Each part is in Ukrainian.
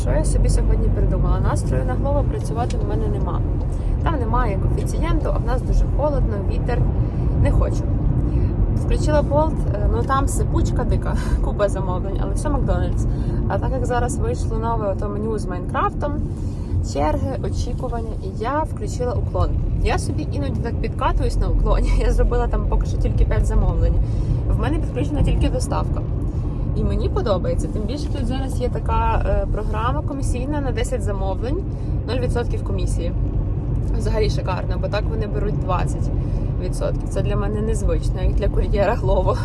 Що я собі сьогодні придумала? Настрою на голову працювати в мене нема. Там немає коефіцієнту, а в нас дуже холодно, вітер. Не хочу. Включила болт, е, ну там сипучка дика, купа замовлень, але все Макдональдс. А так як зараз вийшло нове ото меню з Майнкрафтом, черги, очікування, і я включила уклон. Я собі іноді так підкатуюсь на уклоні. Я зробила там поки що тільки 5 замовлень. В мене підключена тільки доставка. І мені подобається. Тим більше тут зараз є така е, програма комісійна на 10 замовлень, 0% комісії. Взагалі шикарно, бо так вони беруть 20%. Це для мене незвично, як для кур'єра Глово.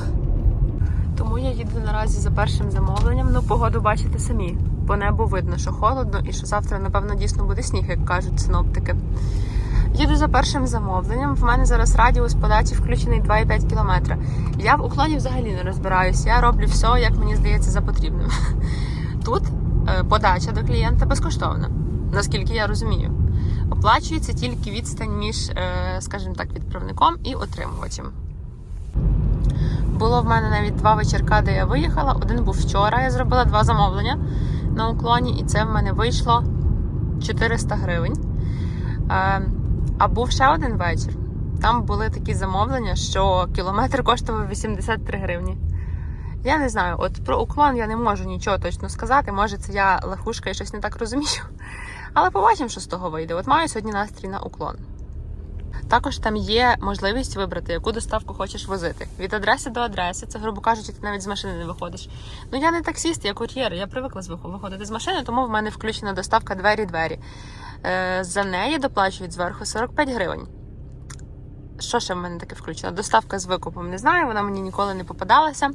Тому я їду наразі за першим замовленням. Ну, погоду бачите самі. По небу видно, що холодно і що завтра, напевно, дійсно буде сніг, як кажуть синоптики. Їду за першим замовленням. В мене зараз радіус подачі включений 2,5 км. Я в уклоні взагалі не розбираюсь. Я роблю все, як мені здається, за потрібним. Тут е, подача до клієнта безкоштовна, наскільки я розумію. Оплачується тільки відстань між, е, скажімо так, відправником і отримувачем. Було в мене навіть два вечірка, де я виїхала. Один був вчора. Я зробила два замовлення на уклоні, і це в мене вийшло 400 гривень. А був ще один вечір. Там були такі замовлення, що кілометр коштував 83 гривні. Я не знаю, от про уклон я не можу нічого точно сказати. Може, це я лахушка і щось не так розумію. Але побачимо, що з того вийде. От маю сьогодні настрій на уклон. Також там є можливість вибрати, яку доставку хочеш возити. Від адреси до адреси, це, грубо кажучи, ти навіть з машини не виходиш. Ну я не таксіст, я кур'єр, я привикла виходити з машини, тому в мене включена доставка двері-двері. Е, За неї доплачують зверху 45 гривень. Що ще в мене таке включено? Доставка з викупом не знаю, вона мені ніколи не попадалася.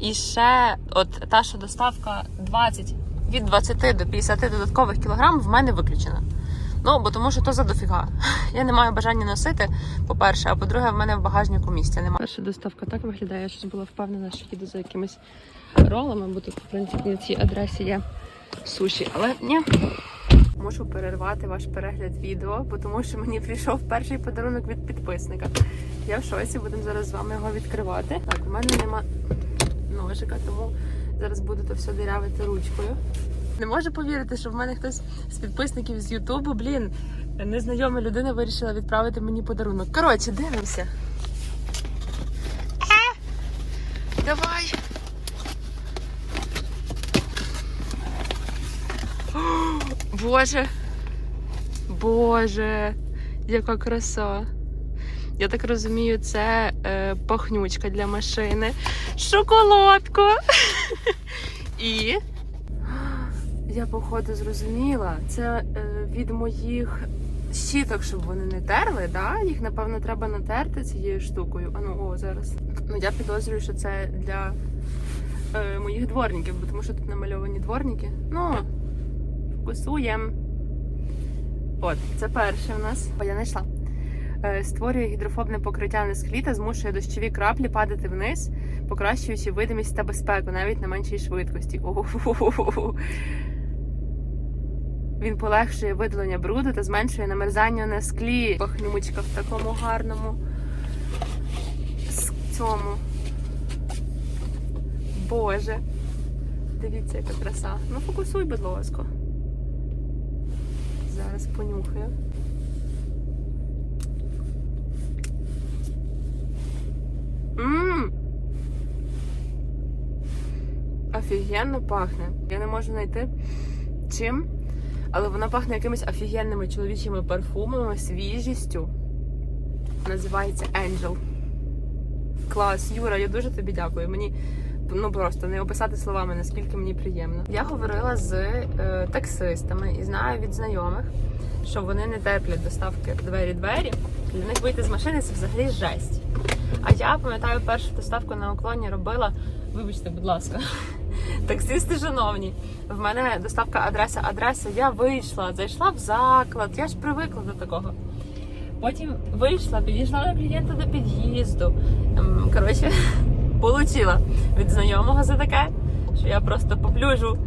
І ще, от та, що доставка 20, від 20 до 50 додаткових кілограм в мене виключена. Ну, бо тому що то за дофіга. Я не маю бажання носити, по-перше, а по-друге, в мене в багажнику місця немає. Перша доставка так виглядає, я щось була впевнена, що їду за якимись ролами, бо тут, в принципі, на цій адресі є суші. Але ні. Мушу перервати ваш перегляд відео, бо тому що мені прийшов перший подарунок від підписника. Я в шоці, будемо зараз з вами його відкривати. Так, у мене нема ножика, тому зараз буду то все дирявити ручкою. Не можу повірити, що в мене хтось з підписників з Ютубу, блін, незнайома людина вирішила відправити мені подарунок. Коротше, дивимося. Е, Давай. О, Боже. Боже, яка краса. Я так розумію, це е, пахнючка для машини. Шоколадку. І я, походу, зрозуміла. Це е, від моїх щіток, щоб вони не терли. Да? Їх, напевно, треба натерти цією штукою. А ну, о, зараз. Ну, я підозрюю, що це для е, моїх дворників, бо тому що тут намальовані дворники. Ну, вкусуєм. От, це перше в нас. О, я знайшла. Е, Створює гідрофобне покриття на склі та змушує дощові краплі падати вниз, покращуючи видимість та безпеку навіть на меншій швидкості. Ого. Він полегшує видалення бруду та зменшує намерзання на склі. Пахнючка в такому гарному цьому. Боже. Дивіться, яка краса. Ну, фокусуй, будь ласка. Зараз понюхаю. Мм. Офігенно пахне. Я не можу знайти чим, але вона пахне якимись офігенними чоловічими парфумами, свіжістю. Називається Angel. Клас, Юра, я дуже тобі дякую. Мені ну просто не описати словами, наскільки мені приємно. Я говорила з е, таксистами і знаю від знайомих, що вони не терплять доставки двері-двері. Для них вийти з машини це взагалі жесть. А я пам'ятаю, першу доставку на уклоні робила. Вибачте, будь ласка, таксисти шановні. В мене доставка адреса адреса. Я вийшла, зайшла в заклад. Я ж привикла до такого. Потім вийшла, підійшла до клієнта до під'їзду. Ем, Коротше, получила від знайомого за таке, що я просто поплюжу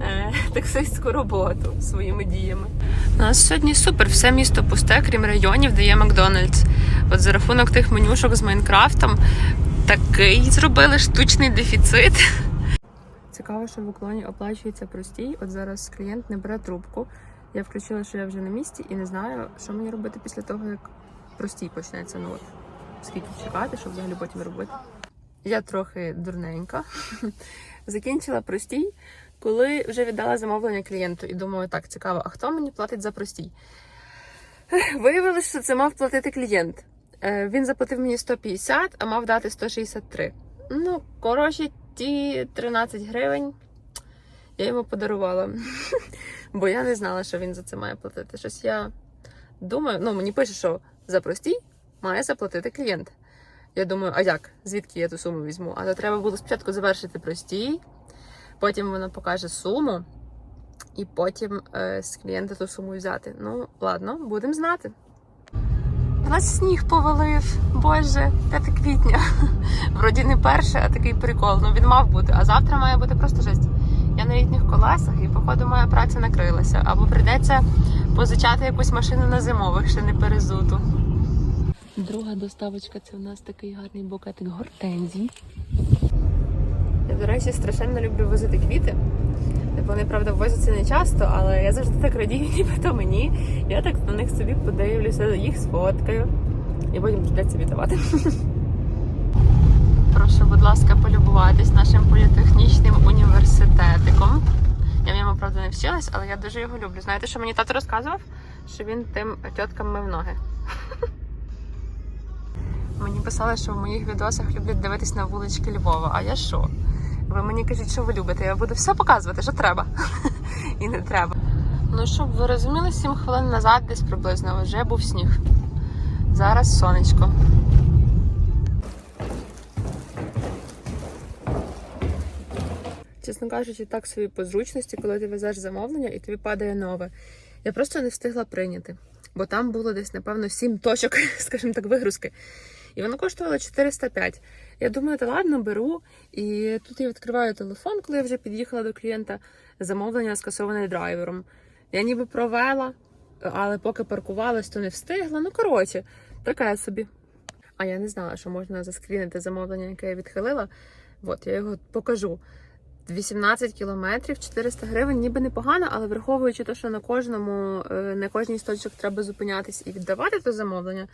е, таксистську роботу своїми діями. У нас сьогодні супер, все місто пусте, крім районів, де є Макдональдс. От за рахунок тих менюшок з Майнкрафтом такий зробили штучний дефіцит. Цікаво, що в уклоні оплачується простій. От зараз клієнт не бере трубку. Я включила, що я вже на місці і не знаю, що мені робити після того, як простій почнеться. Ну от скільки чекати, щоб взагалі потім робити. Я трохи дурненька. Закінчила простій, коли вже віддала замовлення клієнту і думаю, так цікаво, а хто мені платить за простій? Виявилося, що це мав платити клієнт. Е, Він заплатив мені 150, а мав дати 163. Ну, коротше, ті 13 гривень я йому подарувала. Бо я не знала, що він за це має платити. Щось я думаю, ну мені пише, що за простій має заплатити клієнт. Я думаю, а як? Звідки я ту суму візьму? А то треба було спочатку завершити простій, потім вона покаже суму, і потім е, з клієнта ту суму взяти. Ну, ладно, будемо знати. У нас сніг повалив, боже, 5 квітня. Вроді не перше, а такий прикол. Ну він мав бути, а завтра має бути просто жесть. Я на літніх колесах і, походу, моя праця накрилася. Або прийдеться позичати якусь машину на зимових, ще не перезуту. Друга доставочка це у нас такий гарний букетик гортензій. Я, до речі, страшенно люблю возити квіти. Вони, правда, возяться не часто, але я завжди так радію, ніби то мені. Я так на них собі подивлюся, їх сфоткаю і потім прийдеться віддавати. Прошу, будь ласка, полюбуватись нашим політехнічним університетиком. Я в ньому, правда, не вчилась, але я дуже його люблю. Знаєте, що мені тато розказував? Що він тим тьоткам мив ноги. Мені писали, що в моїх відосах люблять дивитись на вулички Львова. А я що? Ви мені кажіть, що ви любите. Я буду все показувати, що треба. І не треба. Ну, щоб ви розуміли, 7 хвилин назад десь приблизно вже був сніг. Зараз сонечко. Чесно кажучи, так собі по зручності, коли ти везеш замовлення і тобі падає нове. Я просто не встигла прийняти, бо там було десь, напевно, 7 точок, скажімо так, вигрузки. І воно коштувало 405. Я думаю, та ладно, беру. І тут я відкриваю телефон, коли я вже під'їхала до клієнта. Замовлення скасоване драйвером. Я ніби провела, але поки паркувалась, то не встигла. Ну, коротше, таке собі. А я не знала, що можна заскрінити замовлення, яке я відхилила. От, я його покажу. 18 кілометрів, 400 гривень, ніби непогано, але враховуючи те, що на кожному, е, на кожній з точок треба зупинятись і віддавати то замовлення,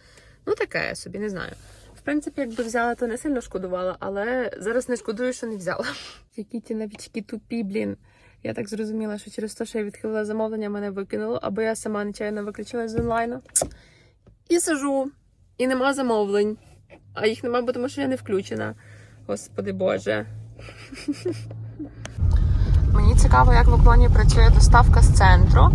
ну таке я собі не знаю. В принципі, якби взяла, то не сильно шкодувала, але зараз не шкодую, що не взяла. Які ті новічки тупі, блін. Я так зрозуміла, що через те, що я відхилила замовлення, мене викинуло, або я сама нечайно виключилась з онлайну. І сижу, і нема замовлень. А їх нема, бо тому що я не включена. Господи Боже. Мені цікаво, як в уклоні працює доставка з центру,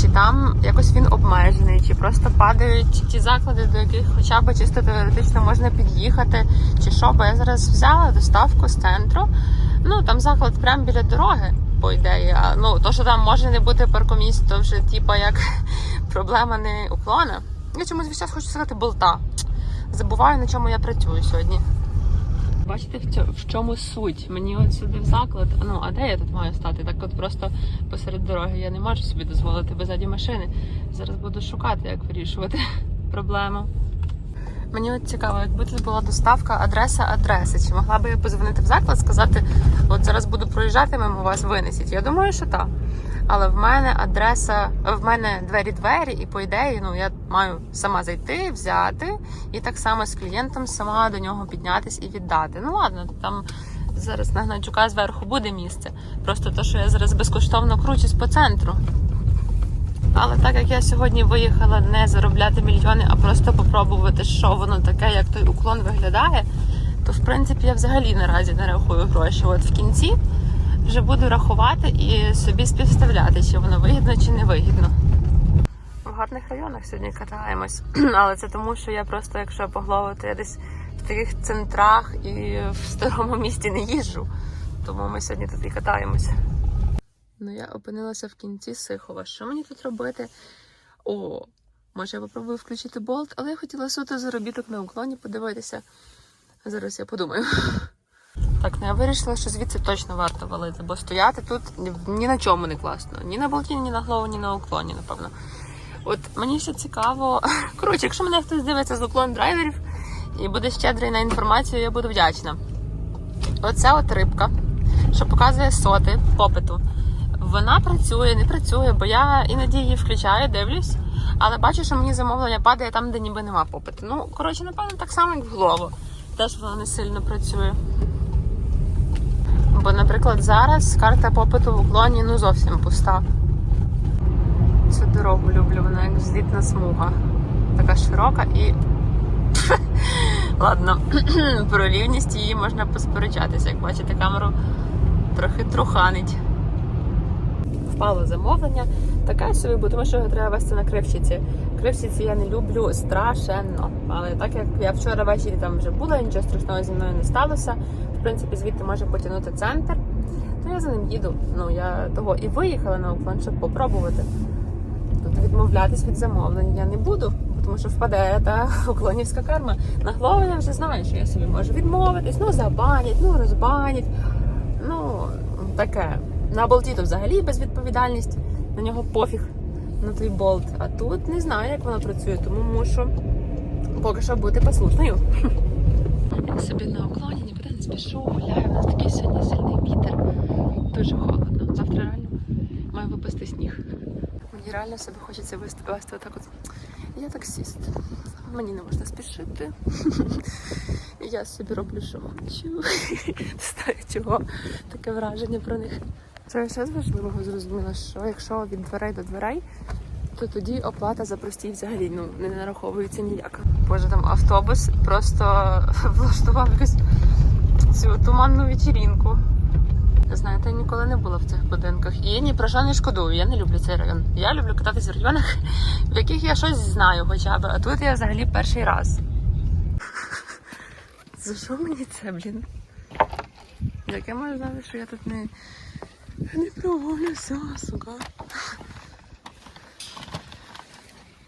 чи там якось він обмежений, чи просто падають ті заклади, до яких хоча б чисто теоретично можна під'їхати, чи що, бо я зараз взяла доставку з центру. Ну там заклад прямо біля дороги, по ідеї. А ну то, що там може не бути паркомісць, то вже типа як проблема не уклона. Я чомусь весь час хочу сказати болта. Забуваю, на чому я працюю сьогодні. Бачите, в, чому суть? Мені от сюди в заклад. Ну, а де я тут маю стати? Так от просто посеред дороги я не можу собі дозволити беззаді машини. Зараз буду шукати, як вирішувати проблему. Мені от цікаво, якби тут була доставка адреса адреси. Чи могла би я позвонити в заклад, сказати, от зараз буду проїжджати, мимо вас винесіть. Я думаю, що так. Але в мене адреса, в мене двері-двері, і по ідеї, ну я маю сама зайти, взяти, і так само з клієнтом сама до нього піднятись і віддати. Ну ладно, там зараз на Гнатюка зверху буде місце. Просто те, що я зараз безкоштовно кручусь по центру. Але так як я сьогодні виїхала не заробляти мільйони, а просто попробувати, що воно таке, як той уклон виглядає, то в принципі я взагалі наразі не рахую гроші. От в кінці вже буду рахувати і собі співставляти, чи воно вигідно, чи не вигідно. В гарних районах сьогодні катаємось, але це тому, що я просто, якщо погловити, я десь в таких центрах і в старому місті не їжджу. Тому ми сьогодні тут і катаємось. Ну, я опинилася в кінці Сихова. Що мені тут робити? О, може я попробую включити болт, але я хотіла суто заробіток на уклоні подивитися. Зараз я подумаю. Так, ну я вирішила, що звідси точно варто валити, бо стояти тут ні- на чому не класно. Ні на болті, ні на голову, ні на уклоні, напевно. От мені ще цікаво. Коротше, якщо мене хтось дивиться з уклон драйверів і буде щедрий на інформацію, я буду вдячна. Оце от рибка. що показує соти попиту. Вона працює, не працює, бо я іноді її включаю, дивлюсь, але бачу, що мені замовлення падає там, де ніби нема попиту. Ну, коротше, напевно, так само, як в голову. Теж вона не сильно працює. Бо, наприклад, зараз карта попиту в уклоні ну зовсім пуста. Цю дорогу люблю, вона як злітна смуга. Така широка і. Ладно, про рівність її можна посперечатися. Як бачите, камеру трохи труханить. Впало замовлення. Таке собі, бо тому що його треба вести на кривчиці. Кривчиці я не люблю страшенно. Але так як я вчора ввечері там вже була, нічого страшного зі мною не сталося. Принципі, звідти може потягнути центр. То я за ним їду. Ну я того і виїхала на уклон, щоб попробувати. Тобто відмовлятись від замовлень я не буду, тому що впаде та уклонівська карма. На голову я вже знаю, що я собі можу відмовитись, ну забанять, ну розбанять. Ну, таке. На болті то взагалі безвідповідальність, на нього пофіг на той болт. А тут не знаю, як воно працює, тому мушу поки що бути послушною. Собі на уклоні спішу, гуляю. У нас такий сьогодні сильний вітер. Дуже холодно. Завтра реально має випасти сніг. Мені реально себе хочеться вести отак от. Я таксіст. Мені не можна спішити. Я собі роблю, що хочу. Не знаю чого. Таке враження про них. Я ще з важливого зрозуміла, що якщо від дверей до дверей, то тоді оплата за простій взагалі ну, не нараховується ніяка. Боже, там автобус просто влаштував якусь цю туманну вечірінку. Знаєте, я ніколи не була в цих будинках. І я ні про що не шкодую. Я не люблю цей район. Я люблю кататися в районах, в яких я щось знаю хоча б. А тут я взагалі перший раз. За що мені це, блін? Як я можу знати, що я тут не, не провалюся, сука.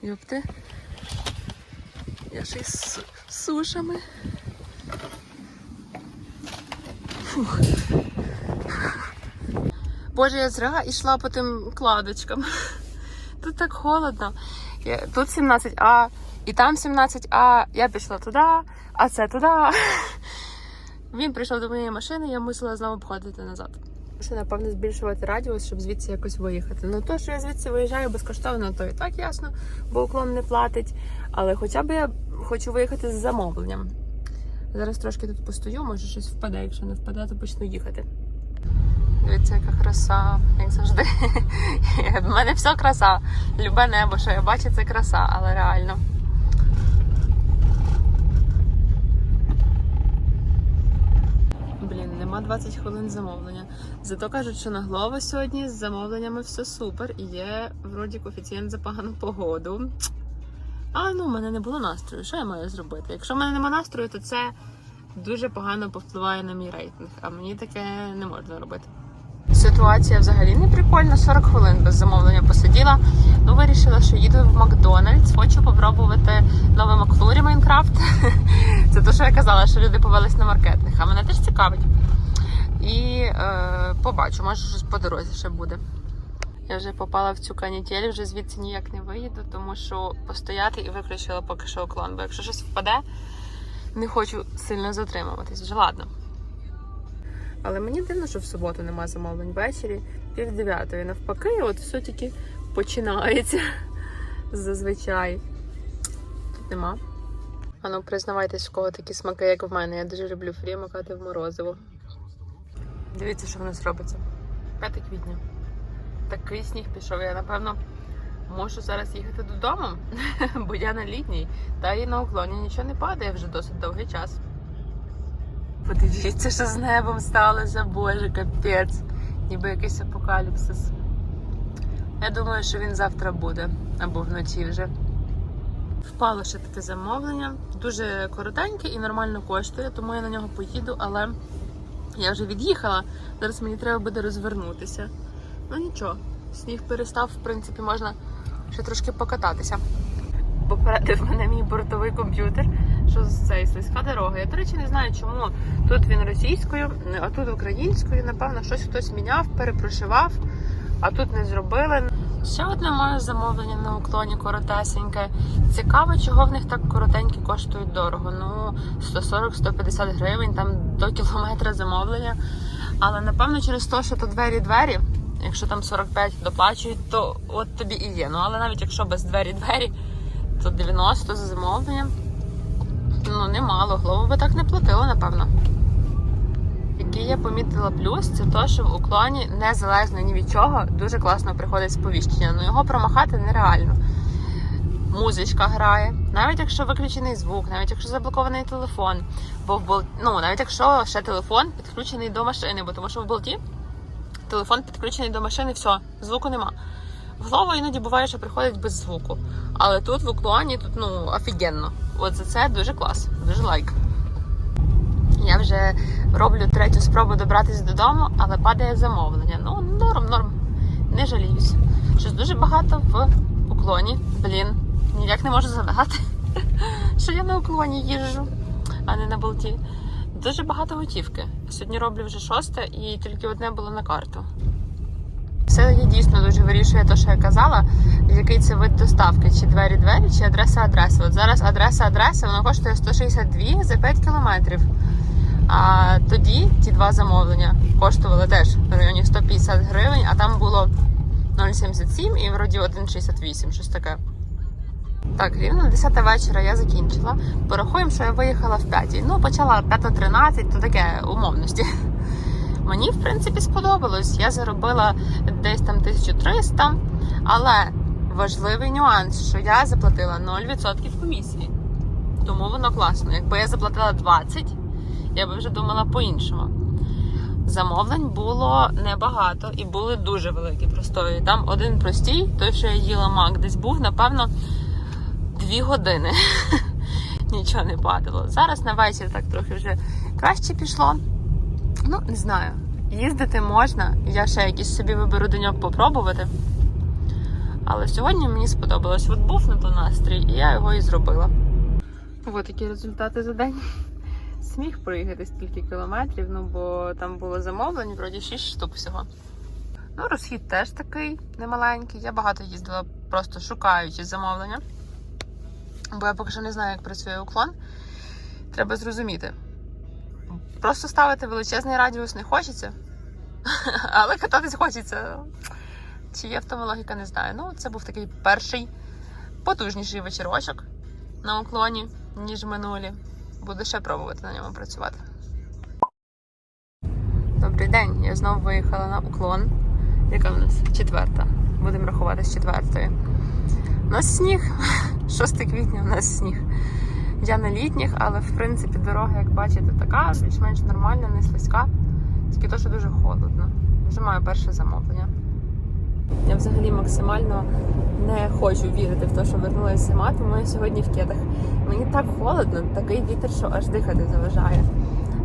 Йопти. Я ще й з сушами. Фух. Боже, я зря йшла по тим кладочкам. Тут так холодно. Тут 17А, і там 17А, я пішла туди, а це туди. Він прийшов до моєї машини, я мусила знову обходити назад. Ще, напевно, збільшувати радіус, щоб звідси якось виїхати. Ну, то, що я звідси виїжджаю безкоштовно, то і так ясно, бо уклон не платить. Але хоча б я хочу виїхати з замовленням. Зараз трошки тут постою, може щось впаде. Якщо не впаде, то почну їхати. Дивіться, яка краса, як завжди. В мене все краса. Любе небо, що я бачу, це краса, але реально. Блін, нема 20 хвилин замовлення. Зато кажуть, що на Глова сьогодні з замовленнями все супер і є вроді коефіцієнт за погану погоду. А ну, в мене не було настрою. Що я маю зробити? Якщо в мене нема настрою, то це дуже погано повпливає на мій рейтинг, а мені таке не можна робити. Ситуація взагалі не прикольна. 40 хвилин без замовлення посиділа. Ну, вирішила, що їду в Макдональдс. Хочу попробувати нове Маклурі Майнкрафт. Це те, що я казала, що люди повелись на маркетних, а мене теж цікавить. І е, побачу, може щось по дорозі ще буде. Я вже попала в цю канітель, вже звідси ніяк не виїду, тому що постояти і виключила поки що уклон. Бо якщо щось впаде, не хочу сильно затримуватись. Вже ладно. Але мені дивно, що в суботу нема замовлень ввечері, пів дев'ятої. Навпаки, от все тільки починається зазвичай. Тут нема. А ну признавайтесь, в кого такі смаки, як в мене. Я дуже люблю фрі макати в морозиво. Дивіться, що в нас робиться. 5 квітня. Такий сніг пішов. Я напевно можу зараз їхати додому, бо я на літній. Та і на уклоні нічого не падає вже досить довгий час. Подивіться, що з небом сталося, боже, капець. Ніби якийсь апокаліпсис. Я думаю, що він завтра буде або вночі вже. Впало ще таке замовлення. Дуже коротеньке і нормально коштує, тому я на нього поїду, але я вже від'їхала. Зараз мені треба буде розвернутися. Ну нічого, сніг перестав, в принципі, можна ще трошки покататися. Попередив мене мій бортовий комп'ютер, що цієї слизька дорога. Я, до речі, не знаю, чому тут він російською, а тут українською. Напевно, щось хтось міняв, перепрошивав, а тут не зробили. Ще одне моє замовлення на уклоні коротесеньке. Цікаво, чого в них так коротенькі коштують дорого. Ну, 140-150 гривень, там до кілометра замовлення. Але напевно через те, що то двері-двері, якщо там 45 доплачують, то от тобі і є. Ну але навіть якщо без двері-двері, то 90 за замовлення. Ну, немало. Голову би так не платило, напевно. Який я помітила плюс, це те, що в уклоні незалежно ні від чого дуже класно приходить сповіщення. Ну його промахати нереально. Музичка грає, навіть якщо виключений звук, навіть якщо заблокований телефон, бо в бол... ну, навіть якщо ще телефон підключений до машини, бо тому що в болті телефон підключений до машини, все, звуку нема. В голову іноді буває, що приходить без звуку. Але тут в уклоні тут ну офігенно. От за це дуже клас, дуже лайк. Я вже роблю третю спробу добратися додому, але падає замовлення. Ну, норм, норм. Не жаліюсь. Щось дуже багато в уклоні. Блін, ніяк не можу згадати, що я на уклоні їжджу, а не на болті. Дуже багато готівки. Сьогодні роблю вже шосте і тільки одне було на карту. Все дійсно дуже вирішує те, що я казала, який це вид доставки, чи двері-двері, чи адреса-адреса. От зараз адреса-адреса, воно коштує 162 за 5 кілометрів. А тоді ті два замовлення коштували теж в районі 150 гривень, а там було 0,77 і вроді 1,68, щось таке. Так, рівно 10 вечора я закінчила. Порахуємо, що я виїхала в 5. Ну, почала 5.13, то таке умовності. Мені, в принципі, сподобалось. Я заробила десь там 1300, але важливий нюанс, що я заплатила 0% комісії. Тому воно класно. Якби я заплатила 20, я би вже думала по-іншому. Замовлень було небагато і були дуже великі простої. Там один простій, той, що я їла мак, десь був, напевно, дві години. Нічого не падало. Зараз на вечір так трохи вже краще пішло. Ну, не знаю. Їздити можна. Я ще якийсь собі виберу деньок попробувати. Але сьогодні мені сподобалось. От був на то настрій, і я його і зробила. Ось такі результати за день. Сміх проїхати стільки кілометрів, ну бо там було замовлень, вроді 6 штук всього. Ну, розхід теж такий немаленький. Я багато їздила, просто шукаючи замовлення. Бо я поки що не знаю, як працює уклон. Треба зрозуміти. Просто ставити величезний радіус не хочеться, але кататись хочеться. Чи є в тому логіка, не знаю. Ну, це був такий перший потужніший вечірочок на уклоні, ніж минулі. Буду ще пробувати на ньому працювати. Добрий день. Я знову виїхала на уклон. Яка в нас? Четверта. Будемо рахувати з четвертої. У нас сніг. 6 квітня у нас сніг. Я на літніх, але в принципі дорога, як бачите, така, більш-менш нормальна, не слизька. Тільки то, що дуже холодно. Вже маю перше замовлення. Я взагалі максимально не хочу вірити в те, що вернулася зима, тому я сьогодні в кедах. Мені так холодно, такий вітер, що аж дихати заважає.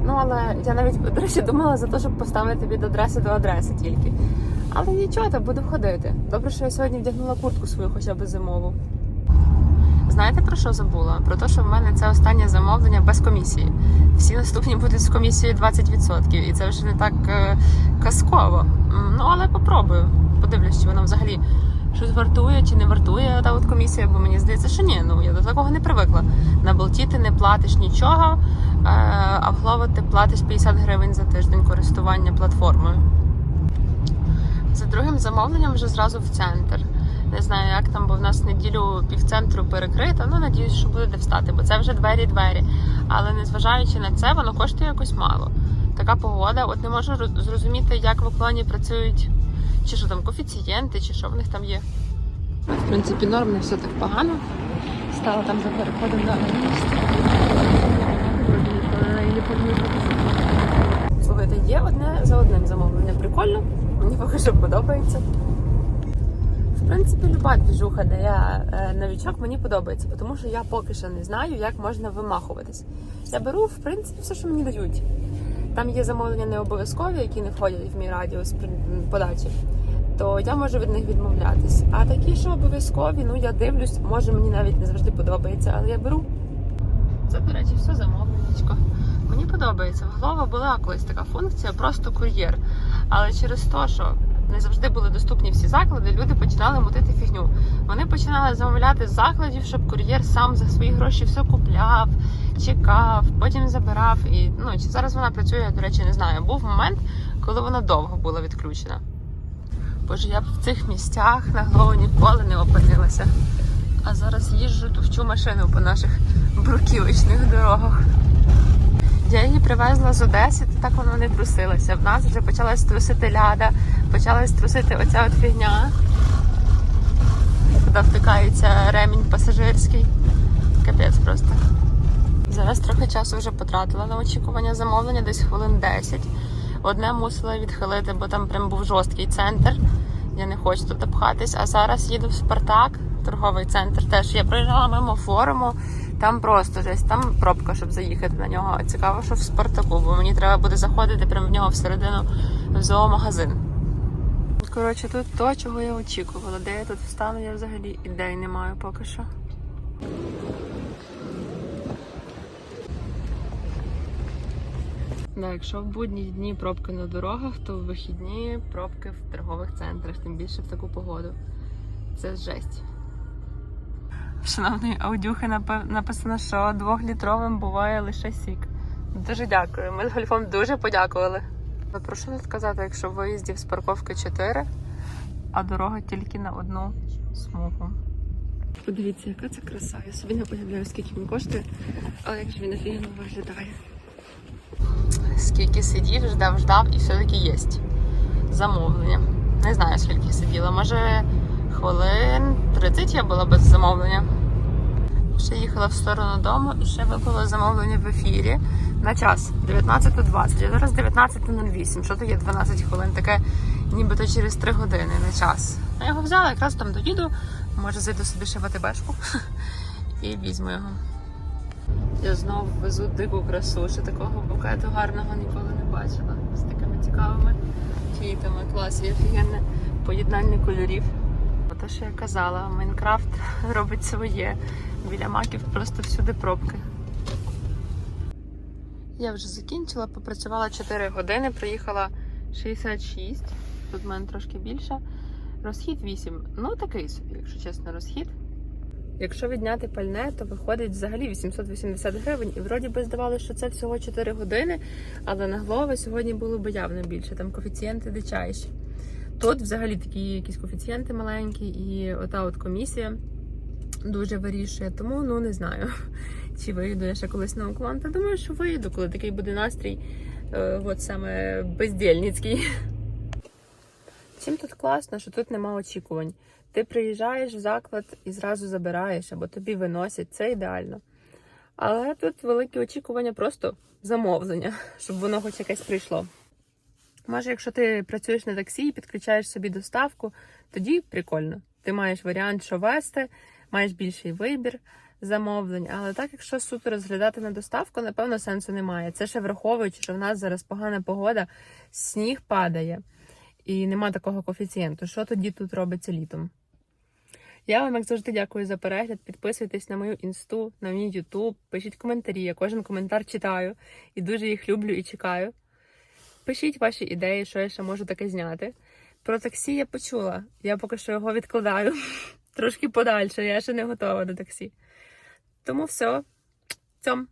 Ну але я навіть до речі думала за те, щоб поставити від адреси до адреси тільки. Але нічого, то буду ходити. Добре, що я сьогодні вдягнула куртку свою хоча б зимову. Знаєте про що забула? Про те, що в мене це останнє замовлення без комісії. Всі наступні будуть з комісією 20%. І це вже не так е, казково. Ну, але попробую. Подивлюсь, чи воно взагалі щось вартує чи не вартує та от комісія, бо мені здається, що ні, ну я до такого не привикла. На болті ти не платиш нічого, е, а в Глово ти платиш 50 гривень за тиждень користування платформою. За другим замовленням вже зразу в центр. Не знаю, як там, бо в нас неділю півцентру перекрито. Ну, надіюсь, що буде де встати, бо це вже двері-двері. Але незважаючи на це, воно коштує якось мало. Така погода. От не можу зрозуміти, як в уклоні працюють, чи що там коефіцієнти, чи що в них там є. В принципі, норм, не все так погано. Стала там за переходом на Слухайте, є одне за одним замовлення. Прикольно, поки подобається. В принципі, люба двіжуха, де я е, новічок, мені подобається, тому що я поки що не знаю, як можна вимахуватись. Я беру, в принципі, все, що мені дають. Там є замовлення не обов'язкові, які не входять в мій радіус подачі, то я можу від них відмовлятись. А такі, що обов'язкові, ну я дивлюсь, може мені навіть не завжди подобається, але я беру. Це, до речі, все замовленечко. Мені подобається. В Глова була колись така функція, просто кур'єр. Але через те, що не завжди були доступні всі заклади, люди починали мутити фігню. Вони починали замовляти з закладів, щоб кур'єр сам за свої гроші все купляв, чекав, потім забирав. І ну чи зараз вона працює, до речі, не знаю. Був момент, коли вона довго була відключена. Боже, я б в цих місцях на голову ніколи не опинилася. А зараз їжджу, товчу машину по наших бруківочних дорогах. Я її привезла з Одеси, то так воно не трусилося. В нас вже почалась трусити ляда, почалась трусити оця от фігня, куди втикається ремінь пасажирський. Капець просто. Зараз трохи часу вже потратила на очікування замовлення, десь хвилин 10. Одне мусила відхилити, бо там прям був жорсткий центр. Я не хочу туди пхатись. А зараз їду в Спартак, торговий центр. Теж я проїжджала мимо форуму. Там просто жесть, там пробка, щоб заїхати на нього. Цікаво, що в Спартаку, бо мені треба буде заходити прямо в нього всередину в зоомагазин. Коротше, тут то, чого я очікувала. Де я тут встану, я взагалі ідей не маю поки що. Да, якщо в будні дні пробки на дорогах, то в вихідні пробки в торгових центрах, тим більше в таку погоду. Це жесть. Шановної аудюхи написано, що двохлітровим буває лише сік. Дуже дякую. Ми з Гольфом дуже подякували. Але про що тут казати, якщо виїздів з парковки 4, а дорога тільки на одну смугу. Подивіться, яка це краса. Я собі не уявляю, скільки він коштує, але як же він офігенно виглядає. Скільки сидів, ждав, ждав і все-таки є замовлення. Не знаю, скільки сиділа. Може, хвилин 30 я була без замовлення. Ще їхала в сторону дому і ще випало замовлення в ефірі на час 19.20. Я зараз 19.08. Що то є 12 хвилин? Таке нібито через 3 години на час. Я його взяла, якраз там доїду. Може зайду собі ще в і візьму його. Я знову везу дику красу, що такого букету гарного ніколи не бачила. З такими цікавими квітами. Клас, і офігенне поєднання кольорів. Те, що я казала, Майнкрафт робить своє. Біля маків просто всюди пробки. Я вже закінчила, попрацювала 4 години, проїхала 66. Тут в мене трошки більше. Розхід 8. Ну такий собі, якщо чесно, розхід. Якщо відняти пальне, то виходить взагалі 880 гривень. І вроді би здавалося, що це всього 4 години, але на голови сьогодні було б явно більше. Там коефіцієнти дичайші. Тут взагалі такі якісь коефіцієнти маленькі, і ота от комісія дуже вирішує. Тому ну не знаю, чи вийду я ще колись на уклон. Та думаю, що вийду, коли такий буде настрій, е, от саме бездільницький. Чим тут класно, що тут нема очікувань. Ти приїжджаєш в заклад і зразу забираєш, або тобі виносять, це ідеально. Але тут великі очікування просто замовлення, щоб воно хоч якесь прийшло. Може, якщо ти працюєш на таксі і підключаєш собі доставку, тоді прикольно. Ти маєш варіант, що вести, маєш більший вибір замовлень. Але так, якщо суто розглядати на доставку, напевно, сенсу немає. Це ще враховуючи, що в нас зараз погана погода, сніг падає і нема такого коефіцієнту. Що тоді тут робиться літом? Я вам, як завжди, дякую за перегляд. Підписуйтесь на мою інсту, на мій Ютуб, пишіть коментарі. Я кожен коментар читаю і дуже їх люблю і чекаю. Пишіть ваші ідеї, що я ще можу таке зняти. Про таксі я почула. Я поки що його відкладаю трошки подальше. Я ще не готова до таксі. Тому все. Цьом.